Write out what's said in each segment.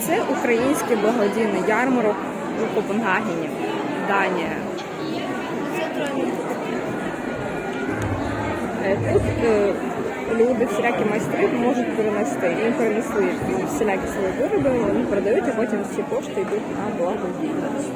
Це український благодійний ярмарок у Копенгагені, Данія. Е, Тут е, люди, всілякі майстри можуть перенести. Їм перенесли всілякі свої вироби, вони передають, а потім всі кошти йдуть на благодійність.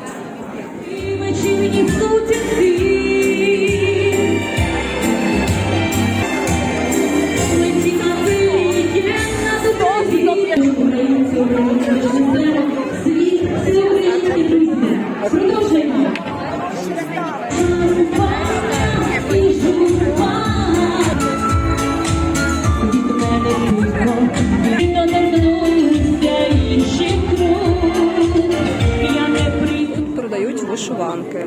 Продають вишиванки.